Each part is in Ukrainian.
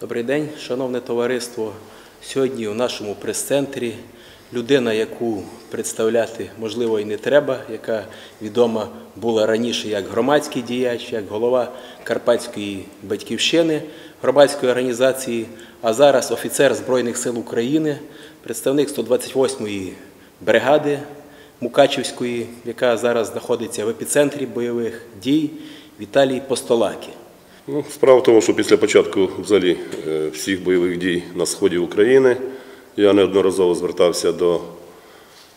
Добрий день, шановне товариство. Сьогодні у нашому прес-центрі людина, яку представляти можливо і не треба, яка відома була раніше як громадський діяч, як голова Карпатської батьківщини громадської організації, а зараз офіцер Збройних сил України, представник 128-ї бригади Мукачівської, яка зараз знаходиться в епіцентрі бойових дій, Віталій Постолакі. Ну, справа в тому, що після початку взагалі е, всіх бойових дій на сході України я неодноразово звертався до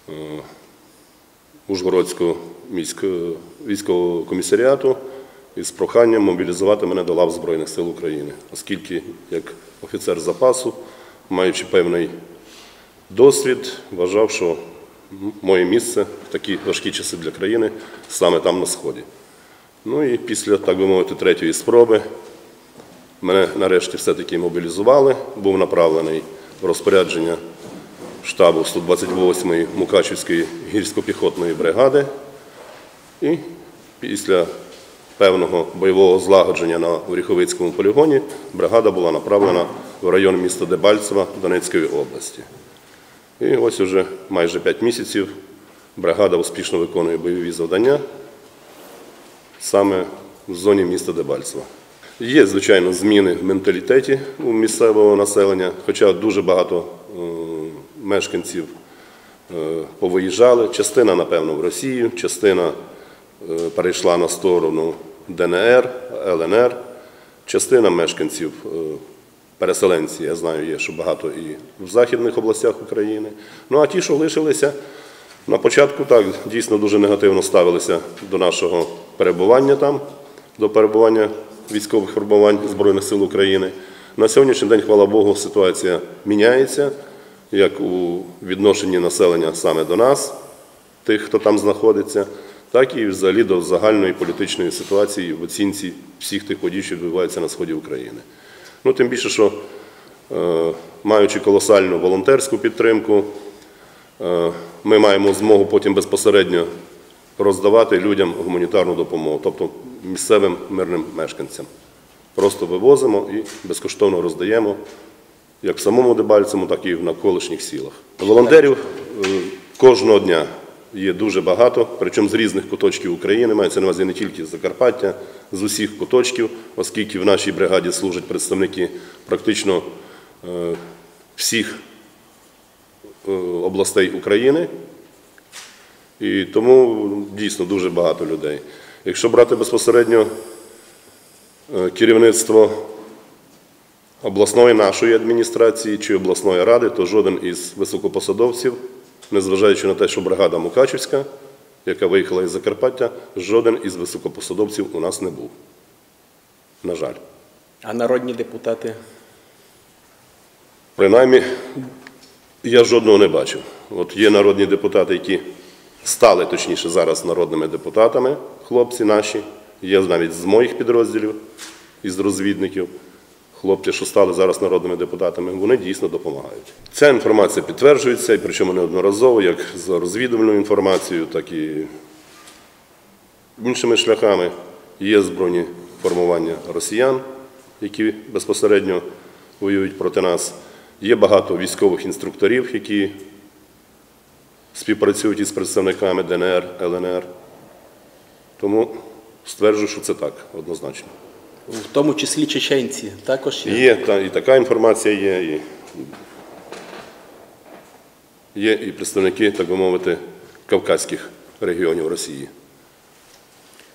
е, Ужгородського військового комісаріату із проханням мобілізувати мене до лав Збройних сил України, оскільки як офіцер запасу, маючи певний досвід, вважав, що моє місце в такі важкі часи для країни саме там на сході. Ну і після, так би мовити, третьої спроби мене нарешті все-таки мобілізували. Був направлений в розпорядження штабу 128-ї Мукачівської гірсько-піхотної бригади. І після певного бойового злагодження на Оріховицькому полігоні бригада була направлена в район міста Дебальцева Донецької області. І ось уже майже 5 місяців бригада успішно виконує бойові завдання саме в зоні міста Дебальцево. Є, звичайно, зміни в менталітеті у місцевого населення, хоча дуже багато е, мешканців е, повиїжджали. Частина, напевно, в Росію, частина е, перейшла на сторону ДНР, ЛНР, частина мешканців, е, переселенці, я знаю, є, що багато і в західних областях України. Ну а ті, що лишилися, на початку так дійсно дуже негативно ставилися до нашого перебування там, до перебування військових формувань Збройних сил України. На сьогоднішній день, хвала Богу, ситуація міняється, як у відношенні населення саме до нас, тих, хто там знаходиться, так і взагалі до загальної політичної ситуації в оцінці всіх тих подій, що відбуваються на сході України. Ну, тим більше, що е, маючи колосальну волонтерську підтримку, Е, ми маємо змогу потім безпосередньо роздавати людям гуманітарну допомогу, тобто місцевим мирним мешканцям. Просто вивозимо і безкоштовно роздаємо як самому Дебальцевому, так і в навколишніх сілах. Волонтерів е, кожного дня є дуже багато, причому з різних куточків України, мається на увазі не тільки з Закарпаття, з усіх куточків, оскільки в нашій бригаді служать представники практично е, всіх е, областей України. І тому дійсно дуже багато людей. Якщо брати безпосередньо е, керівництво обласної нашої адміністрації чи обласної ради, то жоден із високопосадовців, незважаючи на те, що бригада Мукачівська, яка виїхала із Закарпаття, жоден із високопосадовців у нас не був. На жаль. А народні депутати Принаймні, я жодного не бачив. От є народні депутати, які стали, точніше, зараз народними депутатами, хлопці наші, є навіть з моїх підрозділів, із розвідників. Хлопці, що стали зараз народними депутатами, вони дійсно допомагають. Ця інформація підтверджується, і причому неодноразово, як за розвідувальною інформацією, так і іншими шляхами. Є збройні формування росіян, які безпосередньо воюють проти нас. Є багато військових інструкторів, які співпрацюють із представниками ДНР, ЛНР. Тому стверджую, що це так, однозначно. в тому числі чеченці також є. Є та, і така інформація є, і є і представники, так би мовити, кавказьких регіонів Росії.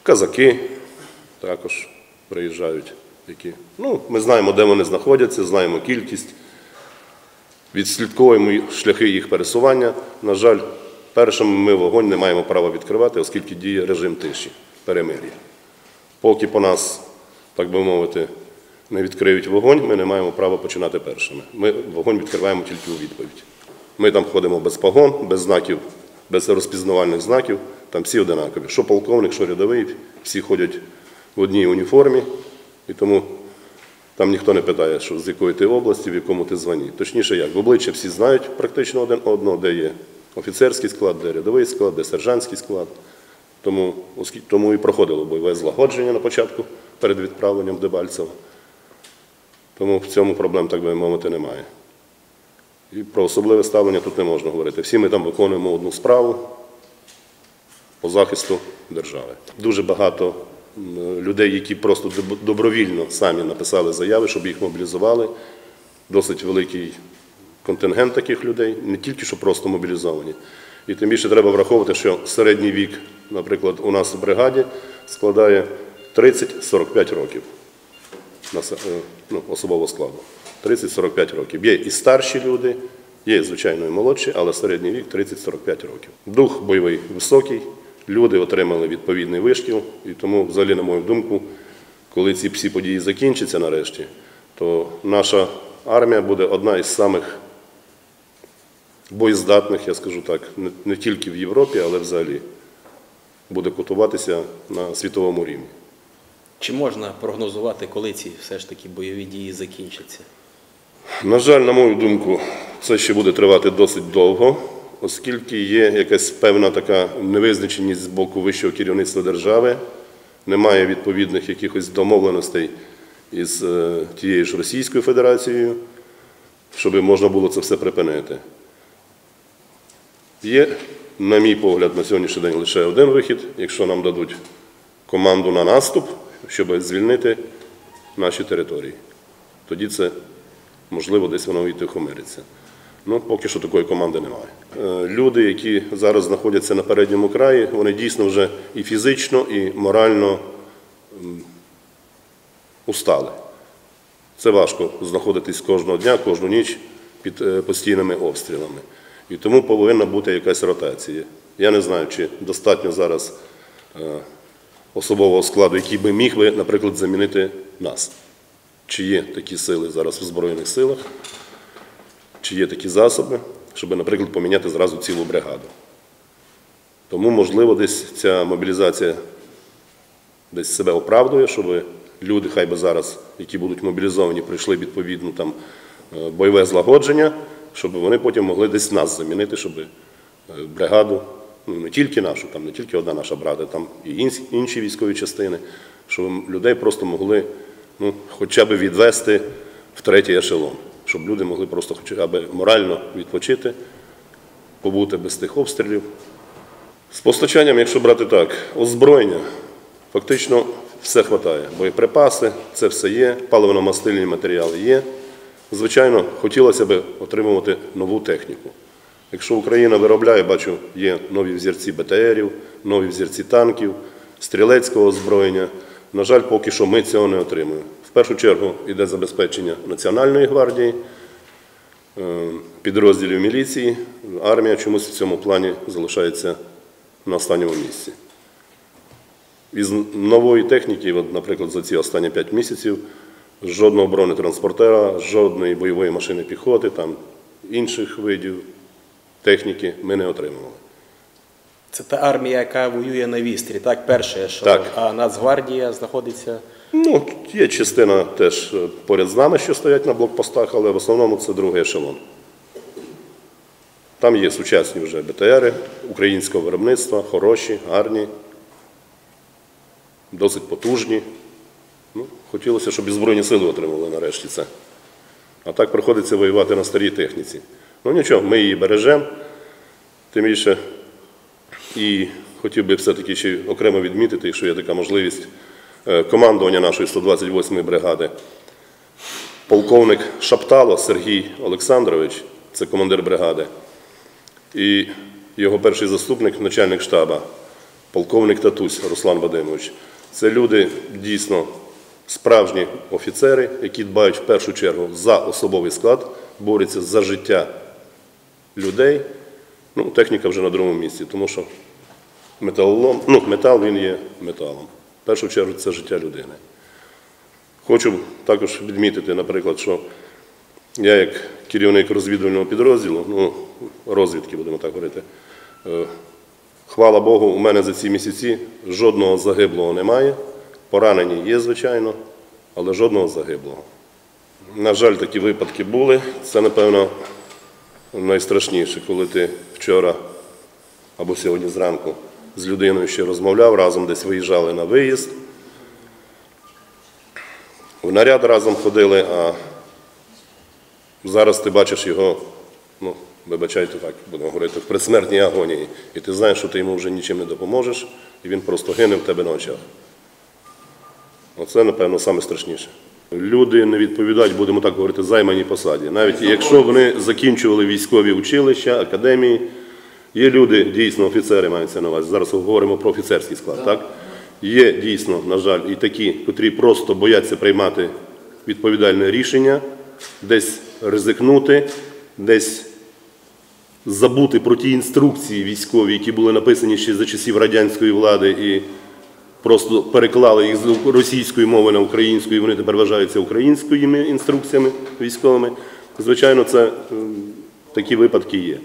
Казаки також приїжджають, які. Ну, ми знаємо, де вони знаходяться, знаємо кількість, відслідковуємо шляхи їх пересування. На жаль, першим ми вогонь не маємо права відкривати, оскільки діє режим тиші, перемир'я. Поки по нас, так би мовити, не відкриють вогонь, ми не маємо права починати першими. Ми вогонь відкриваємо тільки у відповідь. Ми там ходимо без погон, без знаків, без розпізнавальних знаків, там всі одинакові. Що полковник, що рядовий, всі ходять в одній уніформі, і тому там ніхто не питає, що з якої ти області, в якому ти звані. Точніше як, в обличчя всі знають практично один одного, де є офіцерський склад, де рядовий склад, де сержантський склад. Тому, тому і проходило бойове злагодження на початку перед відправленням в Дебальцево. Тому в цьому проблем, так би мовити, немає. І про особливе ставлення тут не можна говорити. Всі ми там виконуємо одну справу по захисту держави. Дуже багато людей, які просто добровільно самі написали заяви, щоб їх мобілізували. Досить великий контингент таких людей, не тільки що просто мобілізовані. І тим більше треба враховувати, що середній вік, наприклад, у нас в бригаді складає 30-45 років е, ну, особового складу. 30-45 років. Є і старші люди, є, звичайно, і молодші, але середній вік 30-45 років. Дух бойовий високий, люди отримали відповідний вишкіл, і тому, взагалі, на мою думку, коли ці всі події закінчаться нарешті, то наша армія буде одна із самих боєздатних, я скажу так, не, не тільки в Європі, але взагалі буде котуватися на світовому рівні. Чи можна прогнозувати, коли ці все ж таки бойові дії закінчаться? На жаль, на мою думку, це ще буде тривати досить довго, оскільки є якась певна така невизначеність з боку вищого керівництва держави, немає відповідних якихось домовленостей із е, тією ж Російською Федерацією, щоб можна було це все припинити. Є, на мій погляд, на сьогоднішній день лише один вихід, якщо нам дадуть команду на наступ, щоб звільнити наші території. Тоді це можливо, десь воно і тихомириться. Ну, поки що такої команди немає. Е, Люди, які зараз знаходяться на передньому краї, вони дійсно вже і фізично, і морально устали. Це важко знаходитись кожного дня, кожну ніч під е, постійними обстрілами. І тому повинна бути якась ротація. Я не знаю, чи достатньо зараз е, особового складу, який би міг би, наприклад, замінити нас. Чи є такі сили зараз в Збройних силах, чи є такі засоби, щоб, наприклад, поміняти зразу цілу бригаду. Тому, можливо, десь ця мобілізація десь себе оправдує, щоб люди, хай би зараз, які будуть мобілізовані, пройшли відповідну там е, бойове злагодження, щоб вони потім могли десь нас замінити, щоб е, бригаду, ну не тільки нашу, там не тільки одна наша брата, там і інші військові частини, щоб людей просто могли ну, хоча б відвести в третій ешелон, щоб люди могли просто хоча б морально відпочити, побути без тих обстрілів. З постачанням, якщо брати так, озброєння, фактично все вистачає. Боєприпаси, це все є, паливно-мастильні матеріали є. Звичайно, хотілося б отримувати нову техніку. Якщо Україна виробляє, бачу, є нові взірці БТРів, нові взірці танків, стрілецького озброєння. На жаль, поки що ми цього не отримуємо. Першу чергу йде забезпечення Національної гвардії, е, підрозділів міліції. Армія чомусь в цьому плані залишається на останньому місці. Із нової техніки, от, наприклад, за ці останні 5 місяців, жодного бронетранспортера, жодної бойової машини піхоти, там інших видів техніки ми не отримували. Це та армія, яка воює на вістрі, так, перший ешелон, Так. а Нацгвардія знаходиться. Ну, є частина теж е, поряд з нами, що стоять на блокпостах, але в основному це другий ешелон. Там є сучасні вже БТРи українського виробництва, хороші, гарні, досить потужні. Ну, хотілося, щоб і Збройні сили отримали нарешті це. А так приходиться воювати на старій техніці. Ну нічого, ми її бережемо. Тим більше і хотів би все-таки ще окремо відмітити, якщо є така можливість, командування нашої 128-ї бригади. Полковник Шаптало Сергій Олександрович, це командир бригади, і його перший заступник, начальник штаба, полковник Татусь Руслан Вадимович. Це люди дійсно справжні офіцери, які дбають в першу чергу за особовий склад, борються за життя людей. Ну, техніка вже на другому місці, тому що металолом, ну, метал він є металом. В першу чергу це життя людини. Хочу також відмітити, наприклад, що я як керівник розвідувального підрозділу, ну, розвідки, будемо так говорити, е, хвала Богу, у мене за ці місяці жодного загиблого немає. Поранені є, звичайно, але жодного загиблого. На жаль, такі випадки були. Це, напевно, найстрашніше, коли ти вчора або сьогодні зранку з людиною ще розмовляв, разом десь виїжджали на виїзд. в наряд разом ходили, а зараз ти бачиш його, ну, вибачайте так, будемо говорити, в предсмертній агонії. І ти знаєш, що ти йому вже нічим не допоможеш, і він просто гине в тебе на очах. Оце, напевно, саме страшніше. Люди не відповідають, будемо так говорити, займаній посаді. Навіть якщо вони закінчували військові училища, академії, є люди, дійсно, офіцери маються на увазі. Зараз говоримо про офіцерський склад, так? Є дійсно, на жаль, і такі, котрі просто бояться приймати відповідальне рішення, десь ризикнути, десь забути про ті інструкції військові, які були написані ще за часів радянської влади і просто переклали їх з російської мови на українську, і вони тепер вважаються українськими інструкціями військовими. Звичайно, це такі випадки є.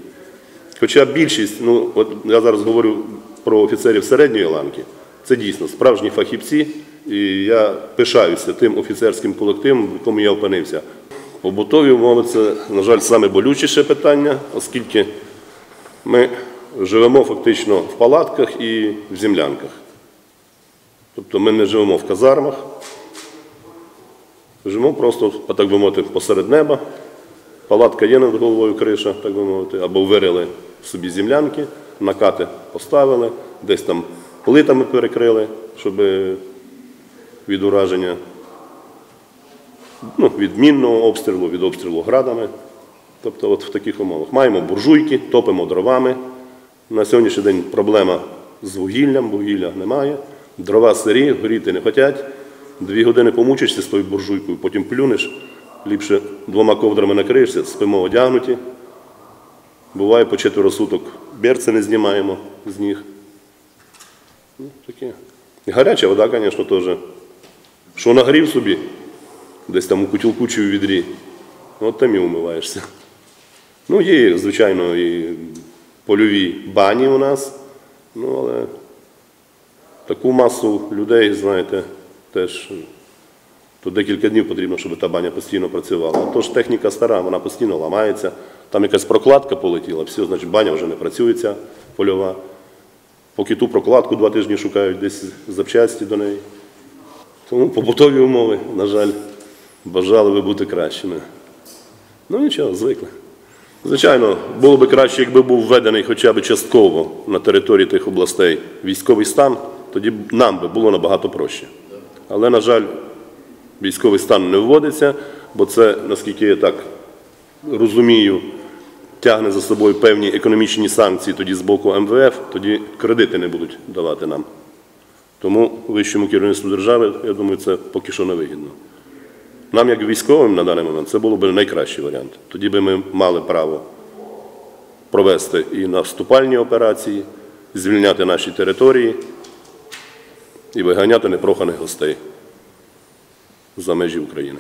Хоча більшість, ну от я зараз говорю про офіцерів середньої ланки, це дійсно справжні фахівці, і я пишаюся тим офіцерським колективом, в якому я опинився. Побутові умови це, на жаль, саме болючіше питання, оскільки ми живемо фактично в палатках і в землянках. Тобто ми не живемо в казармах, живемо просто, так би мовити, посеред неба. Палатка є над головою криша, так би мовити, або вирили собі землянки, накати поставили, десь там плитами перекрили, щоб від ураження, ну, від мінного обстрілу, від обстрілу градами. Тобто от в таких умовах. Маємо буржуйки, топимо дровами. На сьогоднішній день проблема з вугіллям, вугілля немає. Дрова сирі, горіти не хочуть. Дві години помучишся з тою буржуйкою, потім плюнеш. Ліпше двома ковдрами накриєшся, спимо одягнуті. Буває по четверо суток берці не знімаємо з ніг. Ну, таке. Гаряча вода, звісно, теж. Що нагрів собі, десь там у кутілку чи у відрі, от там і умиваєшся. Ну, є, звичайно, і польові бані у нас, ну, але таку масу людей, знаєте, теж то декілька днів потрібно, щоб та баня постійно працювала. Тож техніка стара, вона постійно ламається. Там якась прокладка полетіла, все, значить баня вже не працюється польова. Поки ту прокладку два тижні шукають десь запчасті до неї. Тому побутові умови, на жаль, бажали би бути кращими. Ну нічого, звикли. Звичайно, було б краще, якби був введений хоча б частково на території тих областей військовий стан, тоді нам би було набагато проще. Але, на жаль, військовий стан не вводиться, бо це, наскільки я так розумію, тягне за собою певні економічні санкції тоді з боку МВФ, тоді кредити не будуть давати нам. Тому вищому керівництву держави, я думаю, це поки що не вигідно. Нам, як військовим на даний момент, це було б найкращий варіант. Тоді би ми мали право провести і наступальні операції, звільняти наші території і виганяти непроханих гостей за межі України.